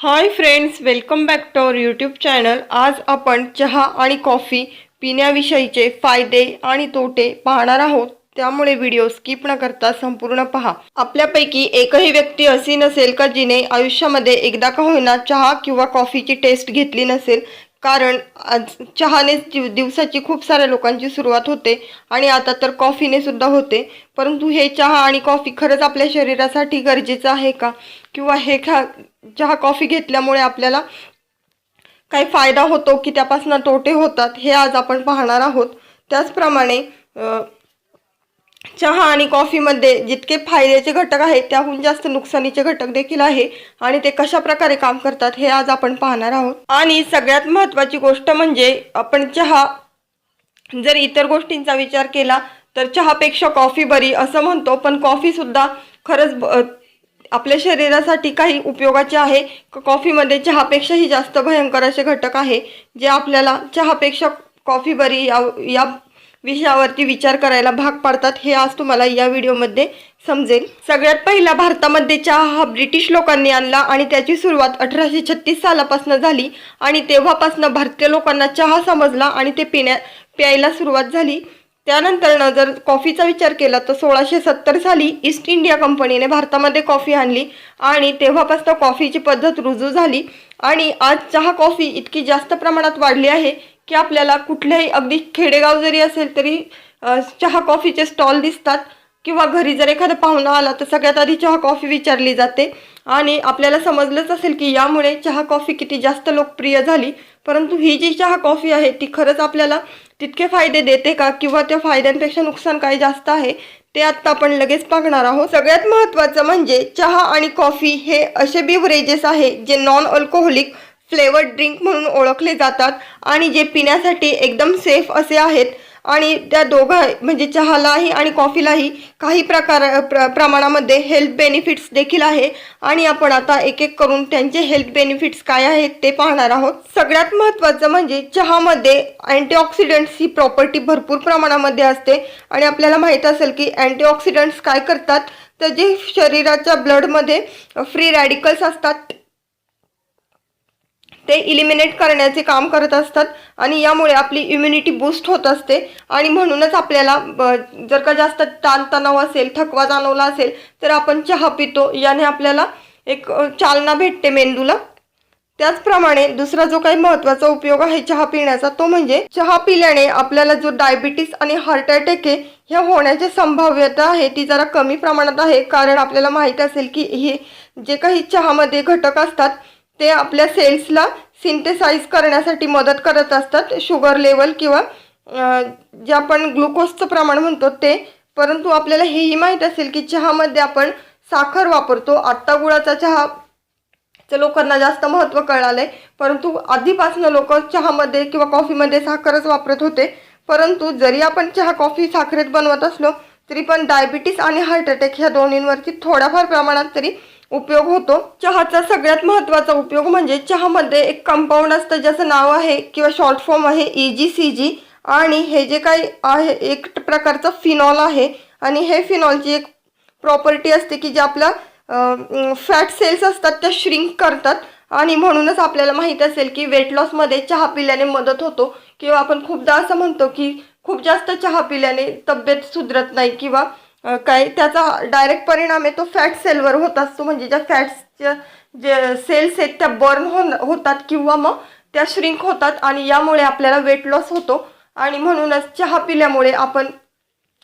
Hi friends welcome back to our YouTube channel आज आपण चहा आणि कॉफी पिण्याविषयीचे फायदे आणि तोटे पाहणार आहोत. त्यामुळे व्हिडिओ स्किप न करता संपूर्ण पहा. आपल्यापैकी एकही व्यक्ती अशी नसेल का जिने आयुष्यामध्ये एकदा का होईना चहा किंवा कॉफीची टेस्ट घेतली नसेल कारण आज चहाने दिव- दिवसाची खूप साऱ्या लोकांची सुरुवात होते आणि आता तर कॉफीने सुद्धा होते. परंतु हे चहा आणि कॉफी खरंच आपल्या शरीरासाठी गरजेचं आहे का? किंवा हे खा चहा कॉफी घेतल्यामुळे आपल्याला काही फायदा होतो की त्यापासून तोटे होतात हे आज आपण पाहणार आहोत. त्याचप्रमाणे चहा आणि कॉफीमध्ये जितके फायद्याचे घटक आहेत त्याहून जास्त नुकसानीचे घटक देखील आहे. आणि ते कशा प्रकारे काम करतात हे आज आपण पाहणार आहोत. आणि सगळ्यात महत्त्वाची गोष्ट म्हणजे आपण चहा जर इतर गोष्टींचा विचार केला तर चहापेक्षा कॉफी बरी असं म्हणतो. पण कॉफीसुद्धा खरंच ब- आपल्या शरीरासाठी काही उपयोगाचे आहे. क- कॉफीमध्ये चहापेक्षाही जास्त भयंकर असे घटक आहे जे आपल्याला चहापेक्षा कॉफी बरी या या विषयावरती विचार करायला भाग पाडतात हे आज तुम्हाला या व्हिडिओमध्ये समजेल. सगळ्यात पहिला भारतामध्ये चहा हा ब्रिटिश लोकांनी आणला आणि त्याची सुरुवात अठराशे छत्तीस सालापासून झाली आणि तेव्हापासून भारतीय लोकांना चहा समजला आणि ते पिण्या प्यायला सुरुवात झाली. त्यानंतर जर कॉफीचा विचार केला तर सोळाशे सत्तर साली ईस्ट इंडिया कंपनीने भारतामध्ये कॉफी आणली आणि तेव्हापासून कॉफीची पद्धत रुजू झाली आणि आज चहा कॉफी इतकी जास्त प्रमाणात वाढली आहे की आपल्याला कुठल्याही अगदी खेडेगाव जरी असेल तरी चहा कॉफीचे स्टॉल दिसतात. किंवा घरी जर एखादा पाहुणा आला तर सगळ्यात आधी चहा कॉफी विचारली जाते. आणि आपल्याला समजलंच असेल की यामुळे चहा कॉफी किती जास्त लोकप्रिय झाली. परंतु ही जी चहा कॉफी आहे ती खरंच आपल्याला तितके फायदे देते का? किंवा त्या फायद्यांपेक्षा नुकसान काय जास्त आहे? ते आत्ता आपण लगेच पाहणार आहोत. सगळ्यात महत्त्वाचं म्हणजे चहा आणि कॉफी हे असे बिव्हरेजेस आहे जे नॉन अल्कोहोलिक फ्लेवर्ड ड्रिंक म्हणून ओळखले जातात आणि जे पिण्यासाठी एकदम सेफ असे आहेत. आणि त्या दोघा म्हणजे चहालाही आणि कॉफीलाही काही प्रकार प्र प्रमाणामध्ये हेल्थ बेनिफिट्स देखील आहे. आणि आपण आता एक एक करून त्यांचे हेल्थ बेनिफिट्स काय आहेत ते पाहणार आहोत. सगळ्यात महत्त्वाचं म्हणजे चहामध्ये अँटीऑक्सिडंट्स ही प्रॉपर्टी भरपूर प्रमाणामध्ये असते. आणि आपल्याला माहीत असेल की अँटीऑक्सिडंट्स काय करतात? तर जे शरीराच्या ब्लडमध्ये फ्री रॅडिकल्स असतात ते इलिमिनेट करण्याचे काम करत असतात आणि यामुळे आपली इम्युनिटी बूस्ट होत असते. आणि म्हणूनच आपल्याला जर का जास्त ताणतणाव असेल थकवा जाणवला असेल तर आपण चहा पितो. याने आपल्याला एक चालना भेटते मेंदूला. त्याचप्रमाणे दुसरा जो काही महत्त्वाचा उपयोग आहे चहा पिण्याचा तो म्हणजे चहा पिल्याने आपल्याला जो डायबिटीस आणि हार्ट अटॅक आहे ह्या होण्याची संभाव्यता आहे ती जरा कमी प्रमाणात आहे. कारण आपल्याला माहीत असेल की हे जे काही चहामध्ये घटक असतात ते आपल्या सेल्सला सिंथेसाईज करण्यासाठी मदत करत असतात शुगर लेवल किंवा जे आपण ग्लुकोजचं प्रमाण म्हणतो ते. परंतु आपल्याला हेही माहीत असेल की चहामध्ये आपण साखर वापरतो. आत्ता गुळाचा चहा चं लोकांना जास्त महत्त्व कळालं आहे परंतु आधीपासून लोक चहामध्ये किंवा कॉफीमध्ये साखरच वापरत होते. परंतु जरी आपण चहा कॉफी साखरेत बनवत असलो तरी पण डायबिटीस आणि हार्ट अटॅक ह्या दोन्हींवरती थोड्याफार प्रमाणात तरी उपयोग होतो. चहाचा सगळ्यात महत्त्वाचा उपयोग म्हणजे चहामध्ये एक कंपाऊंड असतं ज्याचं नाव आहे किंवा शॉर्ट फॉर्म आहे ई जी सी जी आणि हे जे काही आहे एक प्रकारचं फिनॉल आहे. आणि हे फिनॉलची एक प्रॉपर्टी असते की जे आपल्या फॅट सेल्स असतात त्या श्रिंक करतात. आणि म्हणूनच आपल्याला माहीत असेल की वेट लॉसमध्ये चहा पिल्याने मदत होतो. किंवा आपण खूपदा असं म्हणतो की खूप जास्त चहा पिल्याने तब्येत सुधरत नाही किंवा काय त्याचा डायरेक्ट परिणाम आहे तो फॅट सेलवर होत असतो. म्हणजे ज्या फॅट्सच्या जे सेल्स आहेत त्या बर्न हो होतात किंवा मग त्या श्रिंक होतात आणि यामुळे आपल्याला वेट लॉस होतो. आणि म्हणूनच चहा पिल्यामुळे आपण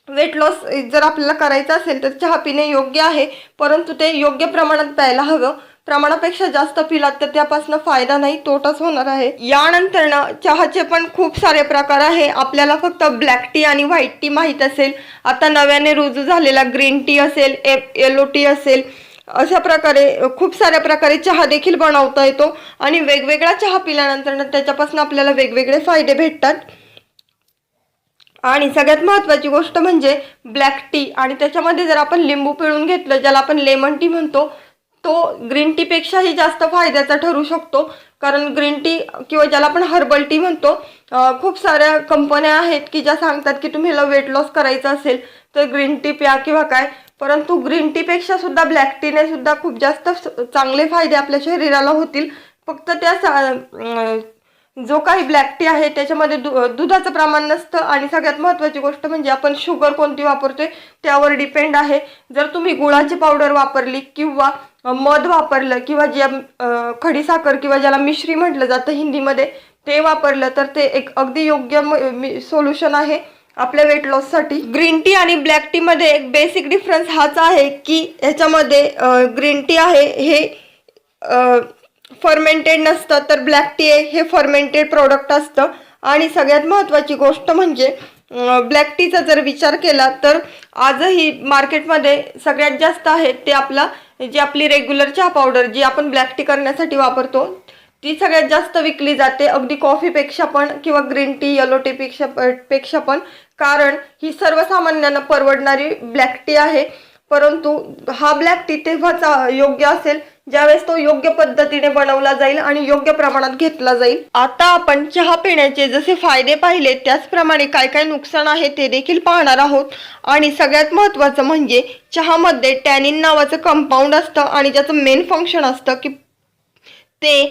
वेट लॉस जर आपल्याला करायचं असेल तर चहा पिणे योग्य आहे. परंतु ते योग्य प्रमाणात प्यायला हवं. प्रमाणापेक्षा जास्त पिलात तर त्यापासून फायदा नाही तोटाच होणार आहे. यानंतर ना चहाचे पण खूप सारे प्रकार आहे. आपल्याला फक्त ब्लॅक टी आणि व्हाईट टी माहीत असेल. आता नव्याने रुजू झालेला ग्रीन टी असेल येलो टी असेल अशा प्रकारे खूप साऱ्या प्रकारे चहा देखील बनवता येतो. आणि वेगवेगळा चहा पिल्यानंतर ना त्याच्यापासून आपल्याला वेगवेगळे फायदे भेटतात. आणि सगळ्यात महत्त्वाची गोष्ट म्हणजे ब्लॅक टी आणि त्याच्यामध्ये जर आपण लिंबू पिळून घेतलं ज्याला आपण लेमन टी म्हणतो तो ग्रीन टीपेक्षाही जास्त फायद्याचा ठरू शकतो. कारण ग्रीन टी किंवा ज्याला आपण हर्बल टी म्हणतो खूप साऱ्या कंपन्या आहेत की ज्या सांगतात की तुम्हाला वेट लॉस करायचं असेल तर ग्रीन टी प्या किंवा काय. परंतु ग्रीन टीपेक्षा सुद्धा ब्लॅक टीने सुद्धा खूप जास्त स- चांगले फायदे आपल्या शरीराला होतील. फक्त त्या सा- जो काही ब्लॅक टी आहे त्याच्यामध्ये दु दुधाचं प्रमाण नसतं आणि सगळ्यात महत्त्वाची गोष्ट म्हणजे आपण शुगर कोणती वापरतोय त्यावर डिपेंड आहे. जर तुम्ही गुळाची पावडर वापरली किंवा मध वापरलं किंवा जे खडीसाखर किंवा ज्याला मिश्री म्हटलं जातं हिंदीमध्ये ते वापरलं तर ते एक अगदी योग्य सोल्युशन आहे आपल्या वेट लॉससाठी ग्रीन टी आणि ब्लॅक टीमध्ये एक बेसिक डिफरन्स हाच आहे की याच्यामध्ये ग्रीन टी आहे हे फर्मेंटेड नसतं तर ब्लॅक टी हे फर्मेंटेड प्रोडक्ट असतं. आणि सगळ्यात महत्त्वाची गोष्ट म्हणजे ब्लॅक टीचा जर विचार केला तर आजही मार्केटमध्ये सगळ्यात जास्त आहे ते आपला जी आपली रेग्युलर चहा पावडर जी आपण ब्लॅक टी करण्यासाठी वापरतो ती सगळ्यात जास्त विकली जाते. अगदी कॉफीपेक्षा पण किंवा ग्रीन टी येलो टीपेक्षा पेक्षा पण. कारण ही सर्वसामान्यांना परवडणारी ब्लॅक टी आहे. परंतु हा ब्लॅक टी तेव्हाच योग्य असेल ज्यावेळेस तो योग्य पद्धतीने बनवला जाईल आणि योग्य प्रमाणात घेतला जाईल. आता आपण चहा पिण्याचे जसे फायदे पाहिले त्याचप्रमाणे काय काय नुकसान आहे ते देखील पाहणार आहोत. आणि सगळ्यात महत्त्वाचं म्हणजे चहामध्ये टॅनिन नावाचं कंपाऊंड असतं आणि ज्याचं मेन फंक्शन असतं की ते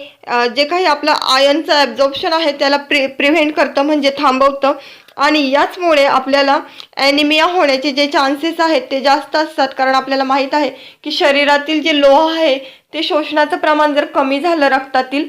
जे काही आपलं आयनचं ॲब्झॉर्प्शन आहे त्याला प्रि प्रिव्हेंट करतं म्हणजे थांबवतं. आणि याचमुळे आपल्याला ॲनिमिया होण्याचे जे चान्सेस आहेत ते जास्त असतात. कारण आपल्याला माहीत आहे की शरीरातील जे लोह आहे ते शोषणाचं प्रमाण जर कमी झालं रक्तातील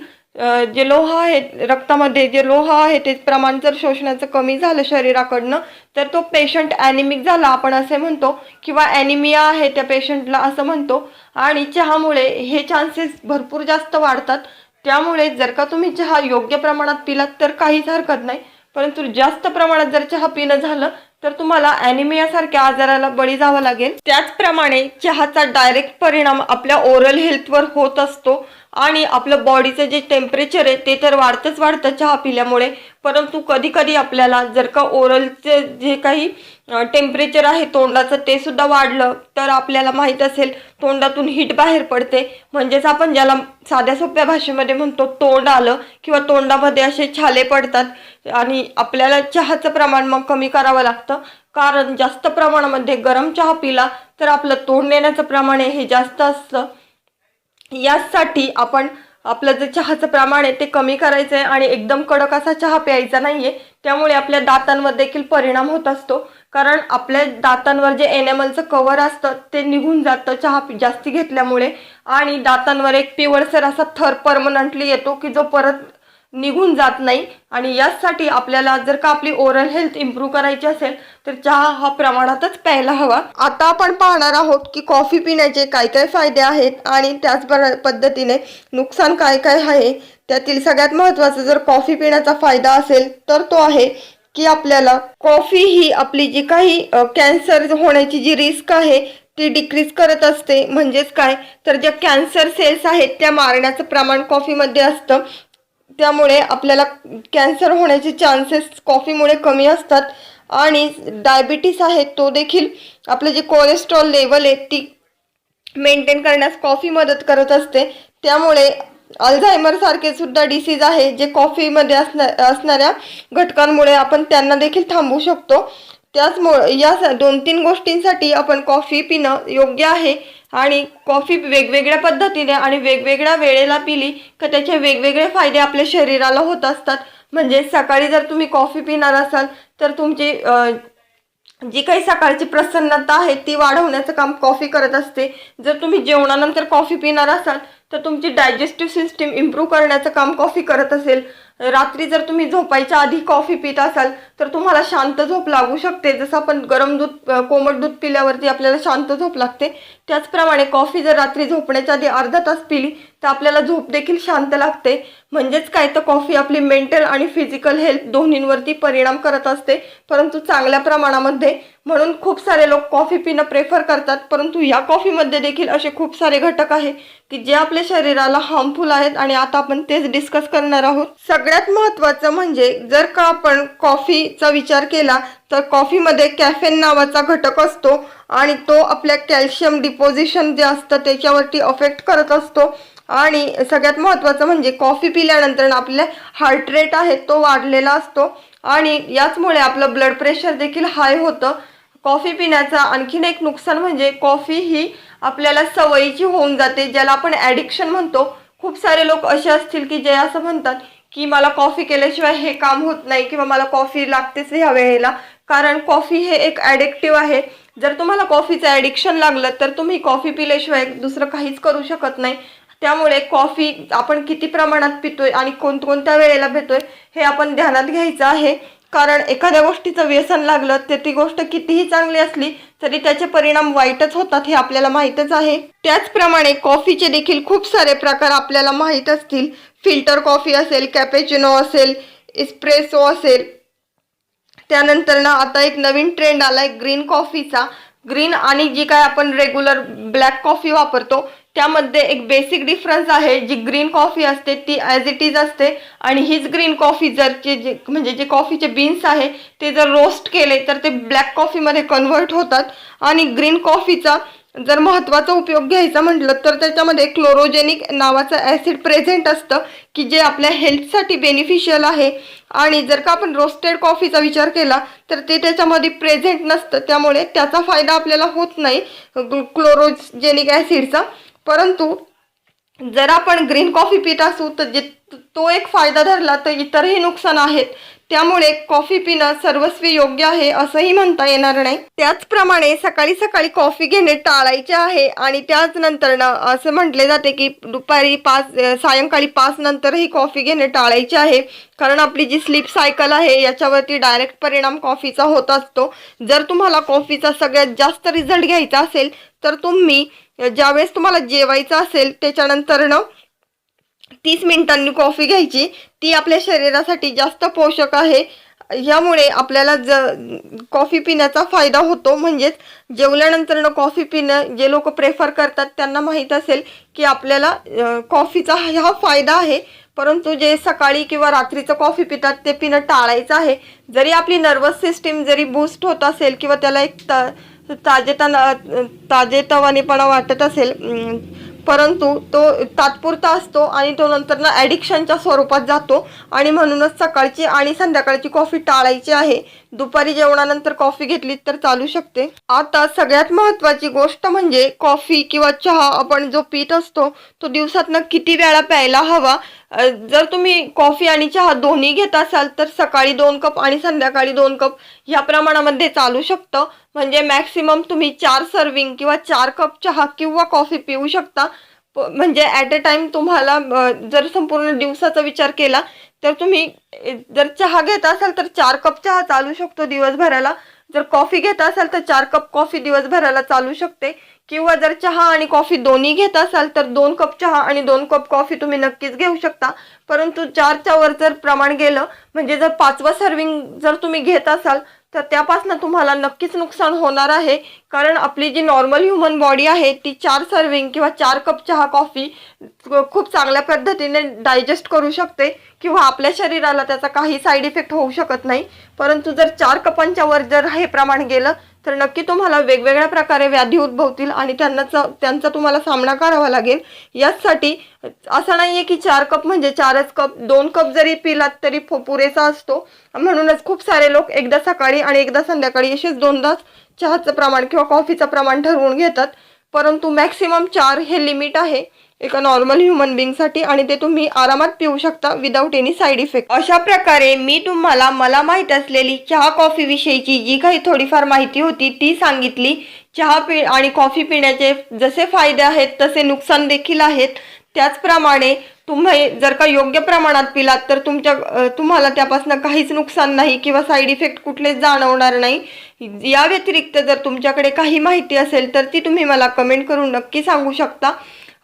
जे लोह आहे रक्तामध्ये जे लोह आहे ते प्रमाण जर शोषणाचं कमी झालं शरीराकडनं तर तो पेशंट ॲनिमिक झाला आपण असे म्हणतो किंवा ॲनिमिया आहे त्या पेशंटला असं म्हणतो. आणि चहामुळे हे चान्सेस भरपूर जास्त वाढतात. त्यामुळे जर का तुम्ही चहा योग्य प्रमाणात पिलात तर काहीच हरकत नाही. परंतु जास्त प्रमाणात जर चहा पिणं झालं तर तुम्हाला ॲनिमियासारख्या आजाराला बळी जावं लागेल. त्याचप्रमाणे चहाचा डायरेक्ट परिणाम आपल्या ओरल हेल्थवर होत असतो आणि आपलं बॉडीचं जे टेम्परेचर आहे ते तर वाढतंच वाढतं चहा पिल्यामुळे. परंतु कधी कधी आपल्याला जर का ओरलचे जे काही टेम्परेचर आहे तोंडाचं ते सुद्धा वाढलं तर आपल्याला माहीत असेल तोंडातून हीट बाहेर पडते. म्हणजेच आपण ज्याला साध्या सोप्या भाषेमध्ये म्हणतो तोंड आलं किंवा तोंडामध्ये असे छाले पडतात आणि आपल्याला चहाचं प्रमाण मग कमी करावं लागतं. कारण जास्त प्रमाणामध्ये गरम चहा पिला तर आपलं तोंड देण्याचं प्रमाण आहे हे जास्त असतं. यासाठी आपण आपलं जे चहाचं प्रमाण आहे ते कमी करायचं आहे आणि एकदम कडक असा चहा प्यायचा नाहीये. त्यामुळे आपल्या दातांवर देखील परिणाम होत असतो. कारण आपल्या दातांवर जे एनेमलचं कवर असतं ते निघून जातं चहा जास्ती घेतल्यामुळे. आणि दातांवर एक पिवळसर असा थर परमनंटली येतो की जो परत निघून जात नाही. आणि यासाठी आपल्याला जर का आपली ओरल हेल्थ इम्प्रूव्ह करायची असेल तर चहा हा प्रमाणातच प्यायला हवा. आता आपण पाहणार आहोत की कॉफी पिण्याचे काय काय फायदे आहेत आणि त्याच पद्धतीने नुकसान काय काय आहे. त्यातील सगळ्यात महत्त्वाचं जर कॉफी पिण्याचा फायदा असेल तर तो आहे की आपल्याला कॉफी ही आपली जी काही कॅन्सर होण्याची जी रिस्क आहे ती डिक्रीज करत असते. म्हणजेच काय? तर ज्या कॅन्सर सेल्स आहेत त्या मारण्याचं प्रमाण कॉफीमध्ये असतं. त्यामुळे आपल्याला कॅन्सर होण्याचे चान्सेस कॉफीमुळे कमी असतात. आणि डायबिटीस आहे तो देखील आपलं जे कोलेस्ट्रॉल लेवल आहे ती मेंटेन करण्यास कॉफी मदत करत असते. त्यामुळे अल्झायमर सारखे सुद्धा डिसीज आहे जे कॉफीमध्ये असणार असणाऱ्या घटकांमुळे आपण त्यांना देखील थांबवू शकतो. त्याचमुळे या स- दोन तीन गोष्टींसाठी आपण कॉफी पिणं योग्य आहे आणि कॉफी वेगवेगळ्या पद्धतीने आणि वेगवेगळ्या वेळेला पिली तर त्याचे वेगवेगळे फायदे आपल्या शरीराला होत असतात. म्हणजे सकाळी जर तुम्ही कॉफी पिणार असाल तर तुमची जी काही सकाळची प्रसन्नता आहे ती वाढवण्याचं काम कॉफी करत असते. जर तुम्ही जेवणानंतर कॉफी पिणार असाल तर तुमची डायजेस्टिव्ह सिस्टीम इम्प्रूव्ह करण्याचं काम कॉफी करत असेल. रात्री जर तुम्ही झोपायच्या आधी कॉफी पित असाल तर तुम्हाला शांत झोप लागू शकते. जसं आपण गरम दूध कोमट दूध पिल्यावरती आपल्याला शांत झोप लागते. त्याचप्रमाणे कॉफी जर रात्री झोपण्याच्या आधी अर्धा तास पिली तर आपल्याला झोप देखील शांत लागते. म्हणजेच काय? तर कॉफी आपली मेंटल आणि फिजिकल हेल्थ दोन्हींवरती परिणाम करत असते. परंतु चांगल्या प्रमाणामध्ये म्हणून खूप सारे लोक कॉफी पिणं प्रेफर करतात. परंतु या कॉफीमध्ये देखील असे खूप सारे घटक आहे की जे आपल्या शरीराला हार्मफुल आहेत आणि आता आपण तेच डिस्कस करणार आहोत. सगळ्यात महत्त्वाचं म्हणजे जर का आपण कॉफीचा विचार केला तर कॉफीमध्ये कॅफेन नावाचा घटक असतो आणि तो आपल्या कॅल्शियम डिपॉझिशन जे असतं त्याच्यावरती अफेक्ट करत असतो. आणि सगळ्यात महत्त्वाचं म्हणजे कॉफी पिल्यानंतर आपल्या हार्ट रेट आहे तो वाढलेला असतो आणि याचमुळे आपलं ब्लड प्रेशर देखील हाय होतं. कॉफी पिण्याचा आणखीन एक नुकसान म्हणजे कॉफी ही आपल्याला सवयीची होऊन जाते ज्याला आपण ॲडिक्शन म्हणतो. खूप सारे लोक असे असतील की जे असं म्हणतात की मला कॉफी केल्याशिवाय हे काम होत नाही किंवा मला कॉफी लागतेच ह्या वेळेला कारण कॉफी हे एक ॲडिक्टिव्ह आहे. जर तुम्हाला कॉफीचं ॲडिक्शन लागलं तर तुम्ही कॉफी पिल्याशिवाय दुसरं काहीच करू शकत नाही. त्यामुळे कॉफी आपण किती प्रमाणात पितोय आणि कोणकोणत्या वेळेला पितोय हे आपण ध्यानात घ्यायचं आहे. कारण एखाद्या गोष्टीचं व्यसन लागलं तर ती गोष्ट कितीही चांगली असली तरी त्याचे परिणाम वाईटच होतात हे आपल्याला माहीतच आहे. त्याचप्रमाणे कॉफीचे देखील खूप सारे प्रकार आपल्याला माहीत असतील. फिल्टर कॉफी असेल कॅपेचिनो असेल एस्प्रेसो असेल. त्यानंतर ना आता एक नवीन ट्रेंड आलाय ग्रीन कॉफीचा ग्रीन आणि जी काय आपण रेग्युलर ब्लॅक कॉफी वापरतो त्यामध्ये एक बेसिक डिफरन्स आहे जी ग्रीन कॉफी असते ती ॲज इट इज असते. आणि हीच ग्रीन कॉफी जर जे जे म्हणजे जे कॉफीचे बीन्स आहे ते जर रोस्ट केले तर ते ब्लॅक कॉफीमध्ये कन्व्हर्ट होतात. आणि ग्रीन कॉफीचा जर महत्त्वाचा उपयोग घ्यायचा म्हटलं तर त्याच्यामध्ये क्लोरोजेनिक नावाचं ॲसिड प्रेझेंट असतं की जे आपल्या हेल्थसाठी बेनिफिशियल आहे. आणि जर का आपण रोस्टेड कॉफीचा विचार केला तर ते त्याच्यामध्ये प्रेझेंट नसतं. त्यामुळे त्याचा फायदा आपल्याला होत नाही क्लोरोजेनिक ॲसिडचा परंतु जर आपण ग्रीन कॉफी पित असू तर जे तो एक फायदा धरला तर इतरही नुकसान आहेत. त्यामुळे कॉफी पिणं सर्वस्वी योग्य आहे असंही म्हणता येणार नाही. त्याचप्रमाणे सकाळी सकाळी कॉफी घेणे टाळायचे आहे आणि त्याच नंतर असं म्हटले जाते की दुपारी पाच सायंकाळी पाच नंतरही कॉफी घेणे टाळायचे आहे. कारण आपली जी स्लीप सायकल आहे याच्यावरती डायरेक्ट परिणाम कॉफीचा होत असतो. जर तुम्हाला कॉफीचा सगळ्यात जास्त रिझल्ट घ्यायचा असेल तर तुम्ही ज्यावेळेस तुम्हाला जेवायचं असेल त्याच्यानंतरनं तीस मिनिटांनी कॉफी घ्यायची. ती आपल्या शरीरासाठी जास्त पोषक आहे. ह्यामुळे आपल्याला ज कॉफी पिण्याचा फायदा होतो. म्हणजेच जेवल्यानंतरनं कॉफी पिणं जे लोक प्रेफर करतात त्यांना माहीत असेल की आपल्याला कॉफीचा हा फायदा आहे. परंतु जे सकाळी किंवा रात्रीचं कॉफी पितात ते पिणं टाळायचं आहे. जरी आपली नर्वस सिस्टीम जरी बूस्ट होत असेल किंवा त्याला एक त ताजेतन ताजेतवानेपणा वाटत असेल परंतु तो तात्पुरता असतो आणि तो नंतर ना ॲडिक्शनच्या स्वरूपात जातो. आणि म्हणूनच सकाळची आणि संध्याकाळची कॉफी टाळायची आहे. दुपारी जेवणानंतर कॉफी घेतली तर चालू शकते. आता सगळ्यात महत्त्वाची गोष्ट म्हणजे कॉफी किंवा चहा आपण जो पित असतो तो दिवसातनं किती वेळा प्यायला हवा? जर तुम्ही कॉफी आणि चहा दोन्ही घेत असाल तर सकाळी दोन कप आणि संध्याकाळी दोन कप ह्या प्रमाणामध्ये चालू शकतं. म्हणजे मॅक्सिमम तुम्ही चार सर्विंग किंवा चार कप चहा किंवा कॉफी पिऊ शकता. प- म्हणजे ॲट अ टाइम तुम्हाला जर संपूर्ण दिवसाचा विचार केला तर तुम्ही जर चहा घेत असाल तर चार कप चहा चालू शकतो दिवसभराला. जर कॉफी घेत असाल तर चार कप कॉफी दिवसभराला चालू शकते. किंवा जर चहा आणि कॉफी दोन्ही घेत असाल तर दोन कप चहा आणि दोन कप कॉफी तुम्ही नक्कीच घेऊ शकता. परंतु चारच्या वर जर प्रमाण गेलं म्हणजे जर पाचवं सर्विंग जर तुम्ही घेत असाल तर त्यापासून तुम्हाला नक्कीच नुकसान होणार आहे. कारण आपली जी नॉर्मल ह्युमन बॉडी आहे ती चार सर्विंग किंवा चार कप चहा कॉफी खूप चांगल्या पद्धतीने डायजेस्ट करू शकते किंवा आपल्या शरीराला त्याचा काही साईड इफेक्ट होऊ शकत नाही. परंतु जर चार कपांच्या वर जर हे प्रमाण गेलं तर नक्की तुम्हाला वेगवेगळ्या प्रकारे व्याधी उद्भवतील आणि त्यांना त्यांचा तुम्हाला सामना करावा लागेल. याचसाठी असं नाही आहे की चार कप म्हणजे चारच कप दोन कप जरी पिलात तरी पुरेसा असतो. म्हणूनच खूप सारे लोक एकदा सकाळी आणि एकदा संध्याकाळी असेच दोनदाच चहाचं प्रमाण किंवा कॉफीचं प्रमाण ठरवून घेतात. परंतु मॅक्सिमम चार हे लिमिट आहे. एका नॉर्मल ह्युमन बिंगसाठी आणि ते तुम्ही आरामात पिऊ शकता विदाऊट एनी साईड इफेक्ट अशा प्रकारे मी तुम्हाला मला माहीत असलेली चहा कॉफी विषयीची जी काही थोडीफार माहिती होती ती सांगितली. चहा पि आणि कॉफी पिण्याचे जसे फायदे आहेत तसे नुकसान देखील आहेत. त्याचप्रमाणे तुम्ही जर का योग्य प्रमाणात पिलात तर तुमच्या तुम्हाला त्यापासून काहीच नुकसान नाही किंवा साईड इफेक्ट कुठलेच जाणवणार नाही. या व्यतिरिक्त जर तुमच्याकडे काही माहिती असेल तर ती तुम्ही मला कमेंट करून नक्की सांगू शकता.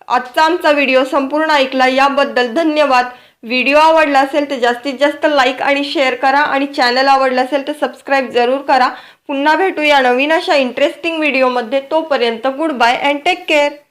आजचा आमचा व्हिडिओ संपूर्ण ऐकला याबद्दल धन्यवाद. व्हिडिओ आवडला असेल तर जास्तीत जास्त लाईक आणि शेअर करा आणि चॅनल आवडलं असेल तर सबस्क्राईब जरूर करा. पुन्हा भेटूया नवीन अशा इंटरेस्टिंग व्हिडिओमध्ये तोपर्यंत good bye and take care.